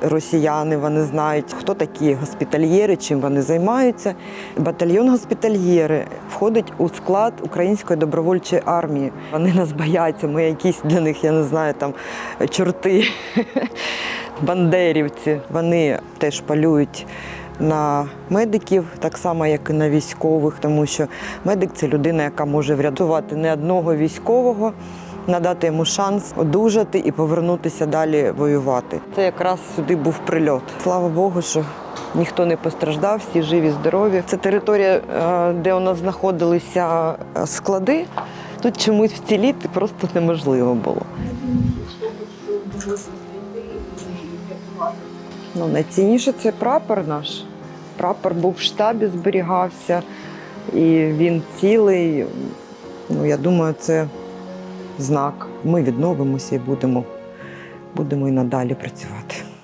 Росіяни вони знають, хто такі госпітальєри, чим вони займаються. Батальйон госпітальєри входить у склад української добровольчої армії. Вони нас бояться. Ми якісь для них, я не знаю, там чорти, бандерівці. Вони теж полюють на медиків, так само, як і на військових, тому що медик це людина, яка може врятувати не одного військового, надати йому шанс одужати і повернутися далі воювати. Це якраз сюди був прильот. Слава Богу, що ніхто не постраждав, всі живі, здорові. Це територія, е, де у нас знаходилися е, склади. Тут чомусь вціліти просто неможливо було. Ну, найцінніше це прапор наш. Прапор був в штабі, зберігався, і він цілий. Ну, я думаю, це знак. Ми відновимося і будемо, будемо і надалі працювати.